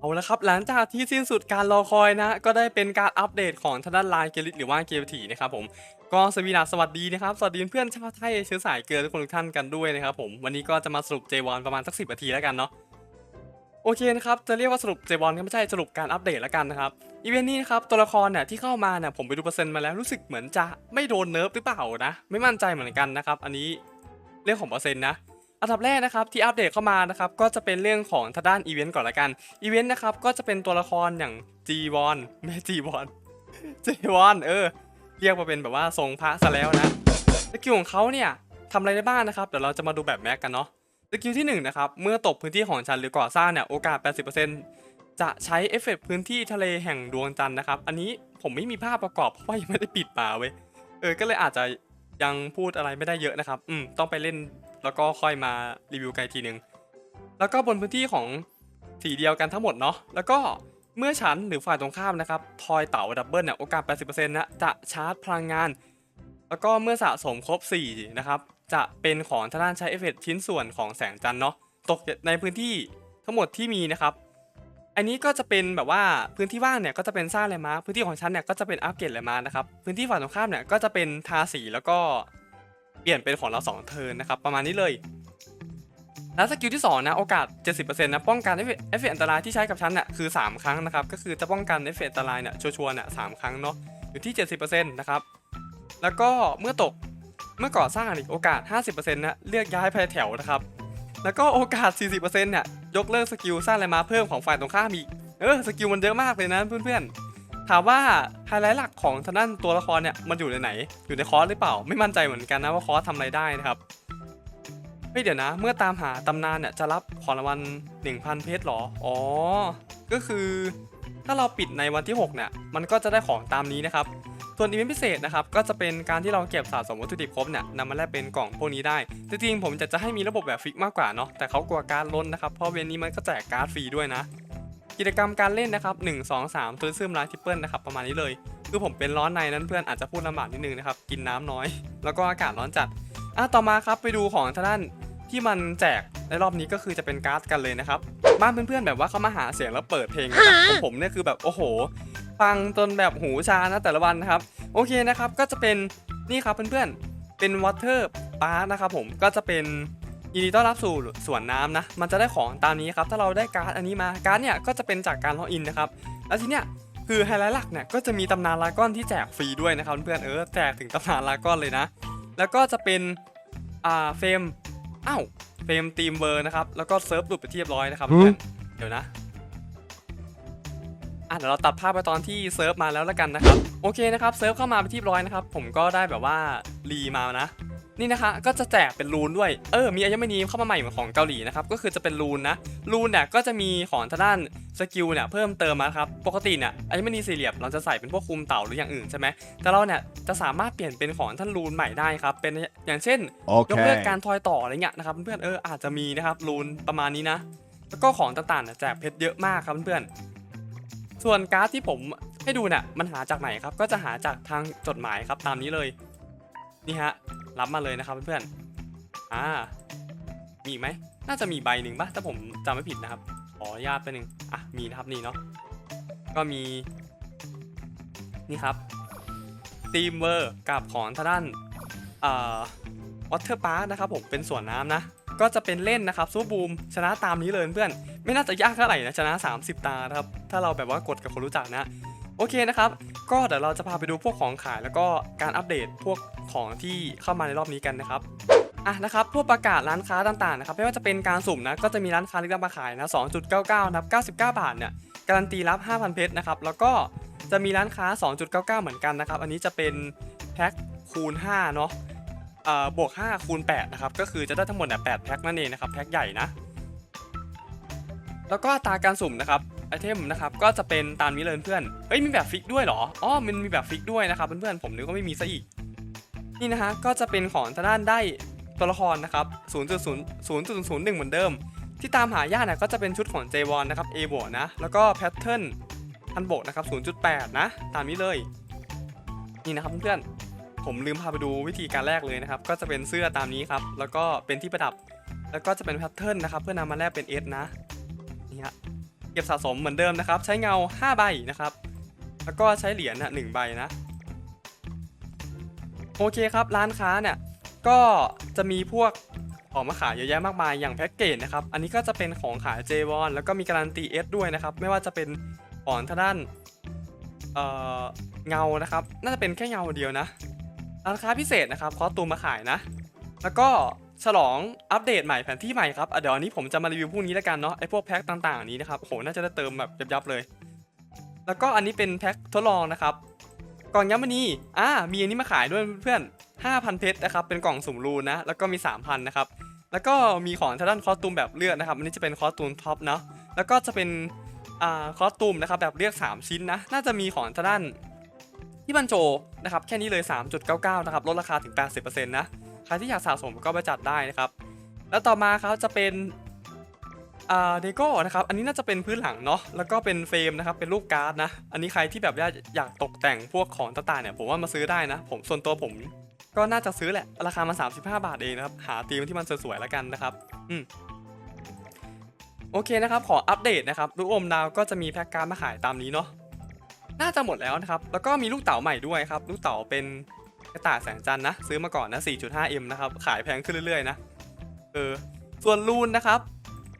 เอาละครับหลังจากที่สิ้นสุดการรอคอยนะ ก็ได้เป็นการอัปเดตของทางด้านไลน์เกลิทหรือว่าเกมถีนะครับผมก็สวีดัสวัสดีนะครับ สวัสดีเพื่อนชาวไทยเชื้อสายเกลือทุกคนทุกท่านกันด้วยนะครับผมวันนี้ก็จะมาสรุป J1 ประมาณสักสินาทีแล้วกันเนาะโอเคนะครับจะเรียกว่าสรุป J1 ก็ไม่ใช่สรุปการอัปเดตแล้วกันนะครับอีเวนต์นี้นะครับตัวละครเนี่ยที่เข้ามาเนี่ยผมไปดูเปอร์เซ็นต์มาแล้วรู้สึกเหมือนจะไม่โดนเนิร์ฟหรือเปล่านะ ไม่มั่นใจเหมือนกันนะครับอันนี้เรื่องของเปอร์เซ็นต์นะ อันดับแรกนะครับที่อัปเดตเข้ามานะครับก็จะเป็นเรื่องของทางด้านอีเวนต์ก่อนละกันอีเวนต์นะครับก็จะเป็นตัวละครอย่าง G1 ไม่ G1 J1 เออ เรียกมาเป็นแบบว่าทรงพระซะแล้วนะสกิลของเขาเนี่ยทำอะไรได้บ้างนะครับเดี๋ยวเราจะมาดูแบบแม็กกันเนาะสกิลที่หนึ่งนะครับเมื่อตกพื้นที่ของชันหรือก่อสร้างเนี่ยโอกาส 80%จะใช้เอฟเฟกต์พื้นที่ทะเลแห่งดวงจันทร์นะครับ อันนี้ผมไม่มีภาพประกอบเพราะว่ายังไม่ได้ปิดมาเว้ยเออก็เลยอาจจะยังพูดอะไรไม่ได้เยอะนะครับ อืมต้องไปเล่น แล้วก็ค่อยมารีวิวกันทีหนึ่งแล้วก็บนพื้นที่ของสีเดียวกันทั้งหมดเนาะแล้วก็เมื่อฉันหรือฝ่ายตรงข้ามนะครับทอยเต๋าดับเบิลเนี่ยโอกาส 80%นะจะชาร์จพลังงาน แล้วก็เมื่อสะสมครบ 4 นะครับ จะเป็นของทางด้านใช้เอฟเฟกต์ชิ้นส่วนของแสงจันทร์เนาะตกในพื้นที่ทั้งหมดที่มีนะครับ อันนี้ก็จะเป็นแบบว่าพื้นที่ว่างเนี่ยก็จะเป็นสร้างแลนด์มาร์คพื้นที่ของฉันเนี่ยก็จะเป็นอัปเกรดแลนด์มาร์คนะครับพื้นที่ฝ่ายตรงข้ามเนี่ยก็จะเป็นทาสีแล้วก็ ลี่ยนเป็นของเรา2เทิร์นนะครับประมาณนี้เลยแล้วสกิลที่2นะโอกาส 70%นะป้องกันเอฟเฟกต์อันตรายที่ใช้กับฉันน่ะคือ 3 ครั้งนะครับก็คือจะป้องกันเอฟเฟกต์อันตรายเนี่ยชัวร์ๆน่ะสามครั้งเนาะอยู่ที่ 70%นะครับแล้วก็เมื่อตกเมื่อก่อสร้างอีกโอกาส 50%นะเลือกย้ายภายแถวนะครับแล้วก็โอกาส 40%เนี่ยยกเลิกสกิลสร้างอะไรมาเพิ่มของฝ่ายตรงข้ามอีกเออสกิลมันเยอะมากเลยนะเพื่อนๆ ถามว่าไฮไลท์หลักของทางด้านตัวละครเนี่ยมันอยู่ในไหน อยู่ในคอร์สหรือเปล่า ไม่มั่นใจเหมือนกันนะว่าคอร์สทำอะไรได้นะครับเฮ้ยเดี๋ยวนะ เมื่อตามหาตำนานเนี่ยจะรับของรางวัล1,000 เพชรหรอ อ๋อ ก็คือ ถ้าเราปิดในวันที่ 6 เนี่ย มันก็จะได้ของตามนี้นะครับ ส่วนอีเวนต์พิเศษนะครับ ก็จะเป็นการที่เราเก็บสะสมวัตถุดิบครบเนี่ยนำมาแลกเป็นกล่องพวกนี้ได้ จริงๆผมจะจะให้มีระบบแบบฟิกมากกว่าเนาะ แต่เขากลัวการล้นนะครับ เพราะเวนนี้มันก็แจกการ์ดฟรีด้วยนะ กิจกรรมการเล่นนะครับ1 2 3ตัวซึมไลท์ทิปเปิลนะครับประมาณนี้เลยคือผมเป็นร้อนในนั้นเพื่อนอาจจะพูดลำบากนิดนึงนะครับกินน้ำน้อย แล้วก็อากาศร้อนจัดอะต่อมาครับไปดูของทางด้านที่มันแจกในรอบนี้ก็คือจะเป็นการ์ดกันเลยนะครับบ้านเพื่อนๆแบบว่าเขามาหาเสียงแล้วเปิดเพลงนะครับของผมเนี่ยคือแบบโอ้โหฟังจนแบบหูชานะแต่ละวันนะครับ โอเคนะครับก็จะเป็นนี่ครับเพื่อนๆเป็นวอเตอร์ปาร์นะครับผมก็จะเป็น ยินดีต้อนรับสู่สวนน้ำนะ มันจะได้ของตามนี้ครับ ถ้าเราได้การ์ดอันนี้มา การ์ดเนี่ยก็จะเป็นจากการล็อกอินนะครับ แล้วทีเนี้ยคือไฮไลท์หลักเนี่ยก็จะมีตำนานลาก้อนที่แจกฟรีด้วยนะครับเพื่อนๆเออแจกถึงตำนานลาก้อนเลยนะ แล้วก็จะเป็นอ่าเฟรมอ้าวเฟรมทีมเวอร์นะครับ แล้วก็เซิร์ฟหลุดไปที่เรียบร้อยนะครับเพื่อนเดี๋ยวนะอะเดี๋ยวเราตัดภาพไปตอนที่เซิร์ฟมาแล้วแล้วกันนะครับ โอเคนะครับเซิร์ฟเข้ามาไปนที่เรียบร้อยนะครับ ผมก็ได้แบบว่ารีมานะ นี่นะคะก็จะแจกเป็นรูนด้วย เออ มีอัญมณีเข้ามาใหม่เหมือนของเกาหลีนะครับ ก็คือจะเป็นรูนนะ รูนเนี่ยก็จะมีของทางด้านสกิลเนี่ยเพิ่มเติมมาครับ ปกติเนี่ยอัญมณีสี่เหลี่ยมเราจะใส่เป็นพวกคุมเต่าหรืออย่างอื่นใช่ไหม แต่เราเนี่ยจะสามารถเปลี่ยนเป็นของท่านรูนใหม่ได้ครับ เป็นอย่างเช่นยกเลิก Okay. การทอยต่ออะไรเงี้ยนะครับเพื่อนๆเอออาจจะมีนะครับรูนประมาณนี้นะ แล้วก็ของต่างๆเนี่ยแจกเพชรเยอะมากครับเพื่อนๆส่วนการ์ดที่ผมให้ดูเนี่ยมันหาจากไหนครับ ก็จะหาจากทางจดหมายครับตามนี้เลย นี่ฮะ รับมาเลยนะครับเพื่อนๆอ่ามีอีกไหมน่าจะมีใบหนึ่งปะถ้าผมจำไม่ผิดนะครับขออนุญาตไปหนึ่งอะมีนะครับนี่เนาะก็มีนี่ครับทีมเวอร์กับของทางด้านอ่าวอเตอร์พาร์นะครับผมเป็นสวนน้ำนะก็จะเป็นเล่นนะครับซูบูมชนะตามนี้เลยเพื่อน ไม่น่าจะยากเท่าไหร่นะชนะ 30 ตานะครับ ถ้าเราแบบว่ากดกับคนรู้จักนะ โอเคนะครับ ก็เดี๋ยวเราจะพาไปดูพวกของขายแล้วก็การอัปเดตพวกของที่เข้ามาในรอบนี้กันนะครับอะนะครับพวกประกาศร้านค้าต่างๆนะครับไม่ว่าจะเป็นการสุ่มนะก็จะมีร้านค้าที่รับมาขายนะ2.99นะครับ99 บาทเนี่ยการันตีรับ 5,000 เพชรนะครับแล้วก็จะมีร้านค้า 2.99 เหมือนกันนะครับ อันนี้จะเป็นแพ็คคูณ5เนาะเอ่อบวก5คูณ8นะครับก็คือจะได้ทั้งหมดเนี่ย8แพ็คนั่นเองนะครับแพ็คใหญ่นะแล้วก็อัตราการสุ่มนะครับ ไอเทมนะครับก็จะเป็นตามนี้เลยเพื่อนเฮ้ยมีแบบฟิกด้วยเหรออ๋อมันมีแบบฟิกด้วยนะครับเพื่อนๆผมนึกว่าไม่มีซะอีกนี่นะฮะก็จะเป็นของทางด้านได้ตัวละครนะครับ0.0 0.01 เหมือนเดิม ที่ตามหายากนี่ยก็จะเป็นชุดของ J1 นะครับ A บวกนะ แล้วก็แพทเทิร์นพันโบกนะครับ 0.8 นะ ตามนี้เลย นี่นะครับเพื่อนๆผมลืมพาไปดูวิธีการแรกเลยนะครับ ก็จะเป็นเสื้อตามนี้ครับ แล้วก็เป็นที่ประดับ แล้วก็จะเป็นแพทเทิร์นนะครับ เพื่อนำมาแลกเป็น S นะนี่ฮะ กก็บสะสมเหมือนเดิมนะครับ ใช้เงา 5 ใบนะครับ แล้วก็ใช้เหรียญน่ะหนึ่งใบนะ โอเคครับร้านค้าเนี่ยก็จะมีพวกของมาขายเยอะแยะมากมายอย่างแพ็กเกจนะครับ อันนี้ก็จะเป็นของขาย j 1แล้วก็มีการันตี S ด้วยนะครับ ไม่ว่าจะเป็นของทางด้านเเงานะครับ น่าจะเป็นแค่เงาเดียวนะร้านค้าพิเศษนะครับคอสตูมมาขายนะ แล้วก็ ฉลองอัปเดตใหม่แผนที่ใหม่ครับเดี๋ยวอันนี้ผมจะมารีวิวพรุ่งนี้แล้วกันเนาะไอพวกแพ็คต่างๆนี้นะครับโหน่าจะได้เติมแบบยับๆเลย แล้วก็อันนี้เป็นแพ็คทดลองนะครับกล่องย้ำมณีอ่ามีอันนี้มาขายด้วยเพื่อน5,000เพชรนะครับเป็นกล่องสุ่มรูนนะแล้วก็มี 3,000นะครับแล้วก็มีของทางด้านคอสตูมแบบเลือกนะครับอันนี้จะเป็นคอสตูมท็อปเนาะแล้วก็จะเป็นอ่าคอสตูมนะครับแบบเลือก 3 ชิ้นนะน่าจะมีของทางด้านที่บันโจนะครับแค่นี้เลย 3.99นะครับลดราคาถึง 80%นะ ใครที่อยากสะสมก็ไปจัดได้นะครับ แล้วต่อมาครับจะเป็นอ่าเดโก้นะครับ อันนี้น่าจะเป็นพื้นหลังเนาะ แล้วก็เป็นเฟรมนะครับ เป็นรูปการ์ดนะ อันนี้ใครที่แบบอยากตกแต่งพวกของต่างๆเนี่ย ผมว่ามาซื้อได้นะ ผมส่วนตัวผมก็น่าจะซื้อแหละ ราคามา35 บาทเองนะครับ หาธีมที่มันสวยๆแล้วกันนะครับ อืมโอเคนะครับ ขออัปเดตนะครับลูกอมดาวก็จะมีแพ็กการ์ดมาขายตามนี้เนาะ น่าจะหมดแล้วนะครับ แล้วก็มีลูกเต๋าใหม่ด้วยครับ ลูกเต๋าเป็น กระต่ายแสงจันนะ ซื้อมาก่อนนะ 4.5M นะครับ ขายแพงขึ้นเรื่อยๆนะ เออ ส่วนรูนนะครับ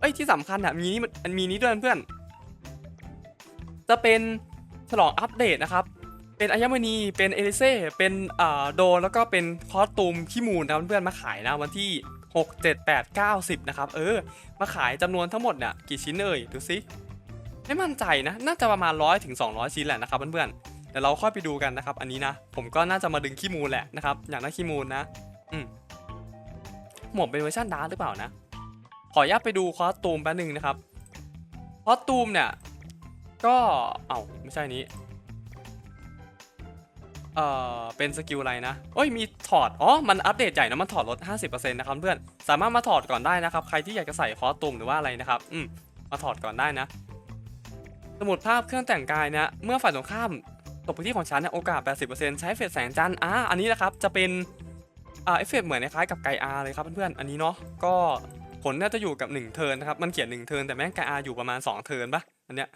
เอ้ยที่สำคัญอะมีนี่มันมีนี้ด้วยเพื่อน จะเป็นฉลองอัปเดตนะครับ เป็นอัญมณี เป็นเอลิเซ่ เป็นอ่าโดนแล้วก็เป็นคอสตูมขี้มูลนะเพื่อนมาขายนะวันที่ 6 7 8 9 10 นะครับ เออ มาขายจำนวนทั้งหมดเนี่ยกี่ชิ้นเอ่ย ดูสิไม่มั่นใจนะ น่าจะประมาณ 100ถึง200 ชิ้นแหละนะครับเพื่อนๆ เดี๋ยวเราค่อยไปดูกันนะครับ อันนี้นะ ผมก็น่าจะมาดึงขี้มูลแหละนะครับ อยากได้ขี้มูลนะ อืมหมวกเป็นเวอร์ชันดาร์หรือเปล่านะ ขออนุญาตไปดูคอสตูมแป๊บหนึงนะครับ คอสตูมเนี่ย ก็ เอ้าไม่ใช่นี้ เอ่อ เป็นสกิลอะไรนะเอ้ย มีถอด อ๋อ มันอัปเดตใหญ่นะมันถอดลด 50%นะครับเพื่อน สามารถมาถอดก่อนได้นะครับ ใครที่อยากจะใส่คอสตูมหรือว่าอะไรนะครับ อืม มาถอดก่อนได้นะ สมุดภาพเครื่องแต่งกายนะ เมื่อฝ่ายตรงข้าม ตกไปที่ของฉันเนี่ยโอกาส 80%ใช้เฟสแสงจันทร์อ่าอันนี้นะครับจะเป็นอ่าเอฟเฟกต์เหมือนคล้ายกับไกอาเลยครับเพื่อนๆอันนี้เนาะก็ผลน่าจะอยู่กับ 1 เทิร์นนะครับมันเขียน 1 เทิร์นแต่แม่งไกอาอยู่ประมาณ 2 เทิร์นปะอันเนี้ย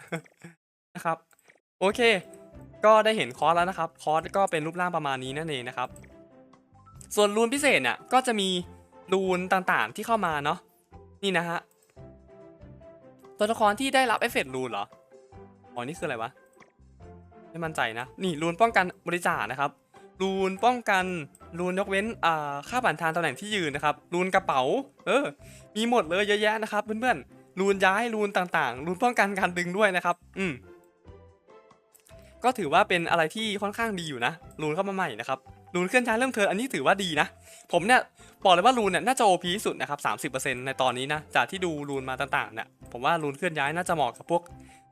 นะครับโอเค ก็ได้เห็นคอร์สแล้วนะครับคอร์สก็เป็นรูปร่างประมาณนี้นั่นเองนะครับ ส่วนรูนพิเศษเนี่ยก็จะมีรูนต่างๆที่เข้ามาเนาะนี่นะฮะตัวละครที่ได้รับเอฟเฟกต์รูนเหรออ๋อนี่คืออะไรวะ ไม่มั่นใจนะนี่รูนป้องกันบริจาคนะครับรูนป้องกันรูนยกเว้นอ่าค่าบันทานตำแหน่งที่ยืนนะครับรูนกระเป๋า เออ มีหมดเลยเยอะแยะนะครับเพื่อนๆรูนย้ายรูนต่างๆรูนป้องกันการดึงด้วยนะครับ อืมก็ถือว่าเป็นอะไรที่ค่อนข้างดีอยู่นะรูนเข้ามาใหม่นะครับรูนเคลื่อนย้ายเริ่มเทิร์นอันนี้ถือว่าดีนะ ผมเนี่ยบอกเลยว่ารูนเนี่ยน่าจะ OP ที่สุดนะครับ30%ในตอนนี้นะจากที่ดูรูนมาต่างๆเนี่ยผมว่ารูนเคลื่อนย้ายน่าจะเหมาะกับพวก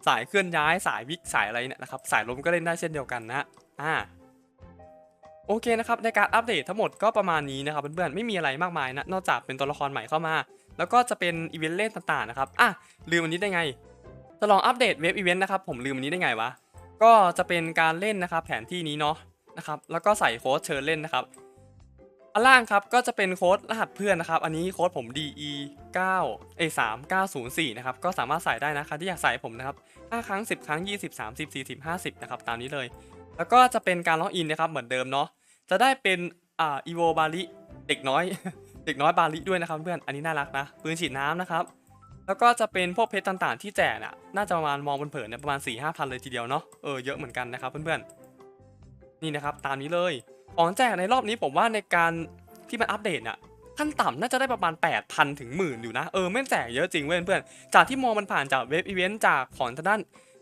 สายเคลื่อนย้ายสายวิกสายอะไรเนี่ยนะครับสายลมก็เล่นได้เช่นเดียวกันนะอ่าโอเคนะครับในการอัปเดตทั้งหมดก็ประมาณนี้นะครับเพื่อนๆไม่มีอะไรมากมายนะนอกจากเป็นตัวละครใหม่เข้ามา แล้วก็จะเป็นอีเวนต์เล่นต่างๆนะครับอะลืมอันนี้ได้ไงจะลองอัปเดตเว็บอีเวนต์นะครับผมลืมอันนี้ได้ไงวะก็จะเป็นการเล่นนะครับแผนที่นี้เนาะนะครับแล้วก็ใส่โค้ดเชิญเล่นนะครับ อันล่างครับก็จะเป็นโค้ดรหัสเพื่อนนะครับ อันนี้โค้ดผม DE 9เอ3 9 0 4นะครับก็สามารถใส่ได้นะครับที่อยากใส่ผมนะครับ5ครั้ง 10 ครั้ง 20 30 40 50นะครับตามนี้เลย แล้วก็จะเป็นการล็อกอินนะครับเหมือนเดิมเนาะจะได้เป็นอ่าอีโวบาลิเด็กน้อย เด็กน้อยบาลิด้วยนะครับเพื่อนอันนี้น่ารักนะปืนฉีดน้ำนะครับแล้วก็จะเป็นพวกเพชรต่างๆ ที่แจกน่ะน่าจะประมาณมองบนเผินเนี่ยประมาณ4 5พันเลยทีเดียวเนาะเออเยอะเหมือนกันนะครับเพื่อนๆนี่นะครับตามนี้เลย ของแจกในรอบนี้ผมว่าในการที่มันอัปเดตน่ะขั้นต่ำน่าจะได้ประมาณ 8,000 ถึงหมื่นอยู่นะ เออแม่แจกเยอะจริงเว้ยเพื่อนๆจากที่มองมันผ่านจากเว็บอีเวนต์จากของทางด้าน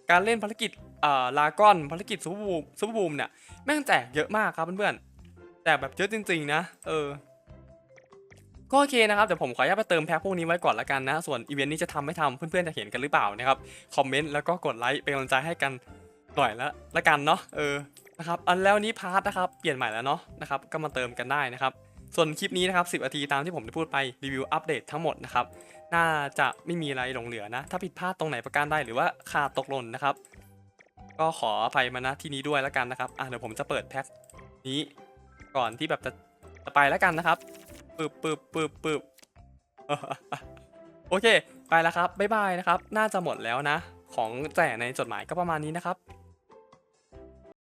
การเล่นภารกิจอ่าลากอนภารกิจซูเปอร์บูมซูเปอร์บูมเนี่ยแม่งแจกเยอะมากครับเพื่อนๆแจกแบบเยอะจริง ๆ นะ เออก็โอเคนะครับเดี๋ยวผมขออนุญาตไปเติมแพ็คพวกนี้ไว้ก่อนละกันนะ ส่วนอีเวนต์นี้จะทำไม่ทำเพื่อนๆจะเห็นกันหรือเปล่านะครับ คอมเมนต์แล้วก็กดไลค์เป็นกำลังใจให้กันหน่อยละละกันเนาะเออ นะครับ อันแล้วนี้พาร์ทนะครับ เปลี่ยนใหม่แล้วเนาะนะครับ ก็มาเติมกันได้นะครับ ส่วนคลิปนี้นะครับ10นาทีตามที่ผมได้พูดไปรีวิวอัปเดตทั้งหมดนะครับ น่าจะไม่มีอะไรหลงเหลือนะ ถ้าผิดพลาดตรงไหนประการใดหรือว่าขาดตกหล่นนะครับ ก็ขออภัยมาณที่นี้ด้วยแล้วกันนะครับอะเดี๋ยวผมจะเปิดแพ็คนี้ก่อนที่แบบจะจะไปแล้วกันนะครับปึบปึบปึบปึบโอเค ไปแล้วครับ บ๊ายบายนะครับ น่าจะหมดแล้วนะ ของแจกในจดหมายก็ประมาณนี้นะครับ